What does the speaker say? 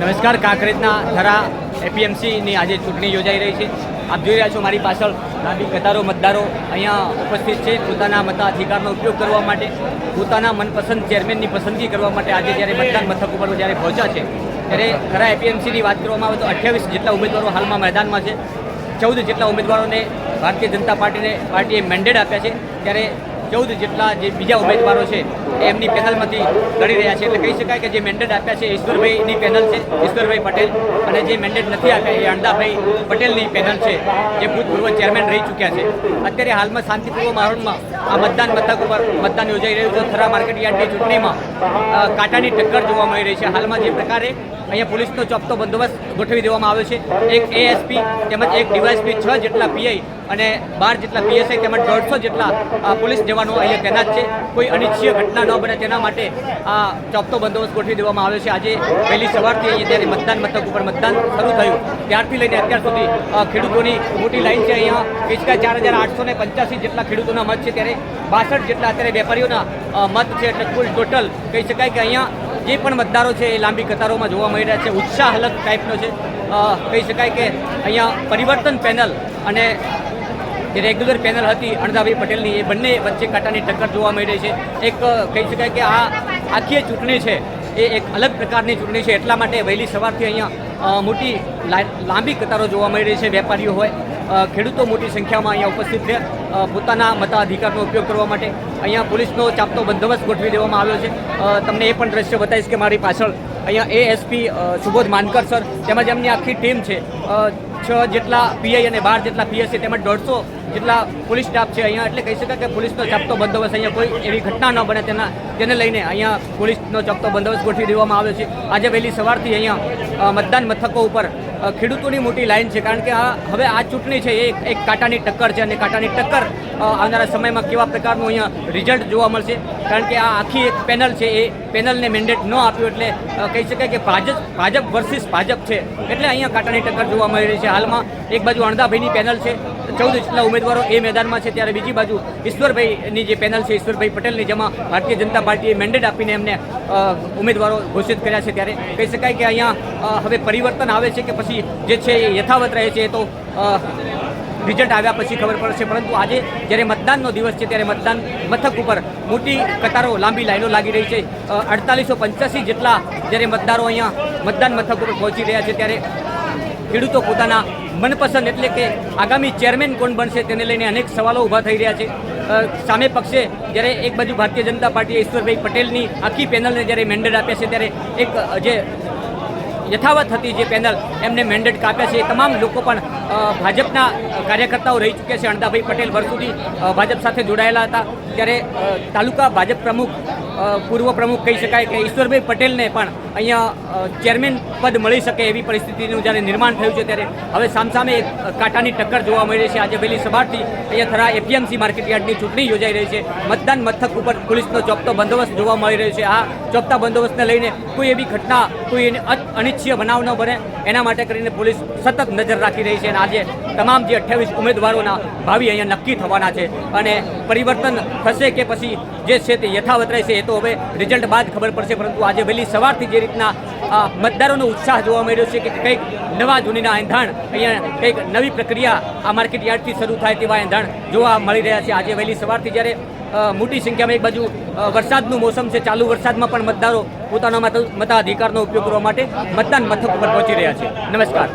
નમસ્કાર, કાંકરેજના ધરા એપીએમસીની આજે ચૂંટણી યોજાઈ રહી છે. આપ જોઈ રહ્યા છો મારી પાછળ લાંબી કતારો, મતદારો અહીંયા ઉપસ્થિત છે. પોતાના મતાધિકારનો ઉપયોગ કરવા માટે, પોતાના મનપસંદ ચેરમેનની પસંદગી કરવા માટે આજે જ્યારે મતદાન મથક ઉપર જ્યારે પહોંચ્યા છે, ત્યારે ખરા એપીએમસીની વાત કરવામાં આવે તો અઠ્યાવીસ જેટલા ઉમેદવારો હાલમાં મેદાનમાં છે. ચૌદ જેટલા ઉમેદવારોને ભારતીય જનતા પાર્ટીને, પાર્ટીએ મેન્ડેટ આપ્યા છે. ત્યારે ચૌદ જેટલા જે બીજા ઉમેદવારો છે, એમની પેનલમાંથી લડી રહ્યા છે. એટલે કહી શકાય કે જે મેન્ડેટ આપ્યા છે, ઈશ્વરભાઈની પેનલ છે, ઈશ્વરભાઈ પટેલ. અને જે મેન્ડેટ નથી આપ્યા, એ અણદાભાઈ પટેલની પેનલ છે, જે ભૂતપૂર્વ ચેરમેન રહી ચૂક્યા છે. અત્યારે હાલમાં શાંતિપૂર્વક માહોલમાં આ મતદાન મથક ઉપર મતદાન યોજાઈ રહ્યું છે. થરા માર્કેટ યાર્ડની ચૂંટણીમાં કાંટાની ટક્કર જોવા મળી રહી છે. હાલમાં જે પ્રકારે અહીંયા પોલીસનો ચોપતો બંદોબસ્ત ગોઠવી દેવામાં આવ્યો છે. એક એએસપી તેમજ એક ડીવાયએસપી છ જેટલા પીઆઈ અને બાર જેટલા પીએસઆઈ તેમજ દોઢસો જેટલા પોલીસ જવાનો અહીંયા તૈનાત છે. કોઈ અનિચ્છીય ઘટના ન બને તેના માટે આ ચોપતો બંદોબસ્ત ગોઠવી દેવામાં આવ્યો છે. આજે વહેલી સવારથી અહીંયા જ્યારે મતદાન, મથક ઉપર મતદાન શરૂ થયું, ત્યારથી લઈને અત્યાર સુધી ખેડૂતોની મોટી લાઈન છે અહીંયા. પિચકા ચાર હજાર આઠસો ને પંચ્યાસી જેટલા ખેડૂતોના મત છે ત્યારે. બાસઠ જેટલા અત્યારે વેપારીઓના મત છે. એટલે કુલ ટોટલ કહી શકાય કે અહીંયા જે પણ મતદારો છે એ લાંબી કતારોમાં જોવા મળી રહ્યા છે ઉત્સાહ અલગ ટાઈપનો છે. કહી શકાય કે અહીંયા પરિવર્તન પેનલ અને જે રેગ્યુલર પેનલ હતી અણદાભાઈ પટેલની એ બંને વચ્ચે કાંટાની ટક્કર જોવા મળી રહી છે. એક કહી શકાય કે આ આખી ચૂંટણી છે એ એક અલગ પ્રકારની ચૂંટણી છે. એટલા માટે વહેલી સવારથી અહીંયા મોટી લાંબી કતારો જોવા મળી રહી છે. વેપારીઓ હોય ખેડૂતો મોટી સંખ્યામાં અહીંયા ઉપસ્થિત અ, પોતાના મતાધિકારનો ઉપયોગ કરવા માટે અહીંયા પોલીસનો ચાપતો બંદોબસ્ત ગોઠવી દેવામાં આવ્યો છે. તમને એ પણ દ્રશ્ય બતાવીશ કે મારી પાછળ અહીંયા એએસપી સુબોધ માનકર સર તેમજ એમની આખી ટીમ છે. છ જેટલા પીઆઈ અને બાર જેટલા પીએસસી તેમજ દોઢસો જેટલા પોલીસ સ્ટાફ છે અહીંયા. એટલે કહી શકાય કે પોલીસનો ચાપતો બંદોબસ્ત અહીંયા કોઈ એવી ઘટના ન બને તેના, તેને લઈને અહીંયા પોલીસનો ચાપતો બંદોબસ્ત ગોઠવી દેવામાં આવ્યો છે. આજે વહેલી સવારથી અહીંયા મતદાન મથકો ઉપર ખેડૂતોની મોટી લાઈન છે. કારણ કે આ હવે આ ચૂંટણી છે, એ એક- કાંટાની ટક્કર છે અને કાંટાની ટક્કર આવનારા સમયમાં કેવા પ્રકારનું અહીંયા રિઝલ્ટ જોવા મળશે. કારણ કે આ આખી એક પેનલ છે, એ પેનલને મેન્ડેટ ન આપ્યું એટલે કહી શકાય કે ભાજપ ભાજપ વર્સિસ ભાજપ છે. એટલે અહીંયા કાંટાની ટક્કર જોવા મળી રહી છે. હાલમાં એક બાજુ અણદાભાઈની પેનલ છે ચૌદ જેટલા ઉમેદવારો એ મેદાનમાં છે. ત્યારે બીજી બાજુ ઈશ્વરભાઈની જે પેનલ છે, ઈશ્વરભાઈ પટેલની, જેમાં ભારતીય જનતા પાર્ટીએ મેન્ડેટ આપીને એમને ઉમેદવારો ઘોષિત કર્યા છે. ત્યારે કહી શકાય કે અહીંયા હવે પરિવર્તન આવે છે કે પછી જે છે એ યથાવત રહે છે એ તો રિઝલ્ટ આવ્યા પછી ખબર પડશે. પરંતુ આજે જ્યારે મતદાનનો દિવસ છે, ત્યારે મતદાન મથક ઉપર મોટી કતારો, લાંબી લાઈનો લાગી રહી છે. અડતાલીસો પંચ્યાસી જેટલા જ્યારે મતદારો અહીંયા મતદાન મથક ઉપર પહોંચી રહ્યા છે, ત્યારે ખેડૂતો પોતાના મનપસંદ એટલે કે આગામી ચેરમેન કોણ બનશે તેને લઈને અનેક સવાલો ઊભા થઈ રહ્યા છે. સામે પક્ષે જ્યારે એક બાજુ ભારતીય જનતા પાર્ટીએ ઈશ્વરભાઈ પટેલની આખી પેનલને જ્યારે મેન્ડેટ આપ્યા છે ત્યારે એક જે યથાવત હતી જે પેનલ એમને મેન્ડેટ કાપ્યા છે. એ તમામ લોકો પણ ભાજપના કાર્યકર્તાઓ રહી ચૂક્યા છે. અણદાભાઈ પટેલ વર્ષોથી ભાજપ સાથે જોડાયેલા હતા. ત્યારે તાલુકા ભાજપ પ્રમુખ પૂર્વ પ્રમુખ કહી શકાય કે ઈશ્વરભાઈ પટેલને પણ અહીંયા ચેરમેન પદ મળી શકે એવી પરિસ્થિતિનું જ્યારે નિર્માણ થયું છે ત્યારે હવે સામસામે એક કાંટાની ટક્કર જોવા મળી રહી છે. આજે વહેલી સવારથી અહીંયા થરા એપીએમસી માર્કેટયાર્ડની ચૂંટણી યોજાઈ રહી છે. મતદાન મથક ઉપર પોલીસનો ચોપતો બંદોબસ્ત જોવા મળી રહ્યો છે. આ ચોપતા બંદોબસ્તને લઈને કોઈ એવી ઘટના, કોઈ એને અનિચ્છીય બનાવ ન બને. એના માટે કરીને પોલીસ સતત નજર રાખી રહી છે અને આજે તમામ જે અઠ્યાવીસ ઉમેદવારોના ભાવિ અહીંયા નક્કી થવાના છે. અને પરિવર્તન થશે કે પછી જે છે તે યથાવત રહેશે એ તો હવે રિઝલ્ટ બાદ ખબર પડશે, પરંતુ આજે વહેલી સવારથી જે રીતના મતદારોનો ઉત્સાહ જોવા મળ્યો છે કે કંઈક નવા જૂનીના એંધાણ, અહીંયા કંઈક નવી પ્રક્રિયા આ માર્કેટ યાર્ડથી શરૂ થાય તેવા એંધાણ જોવા મળી રહ્યા છે. આજે વહેલી સવારથી જ્યારે મોટી સંખ્યામાં એક બાજુ વરસાદનું મોસમ છે, ચાલુ વરસાદમાં પણ મતદારો પોતાના મત, મતાધિકારનો ઉપયોગ કરવા માટે મતદાન મથક પર પહોંચી રહ્યા છે. નમસ્કાર.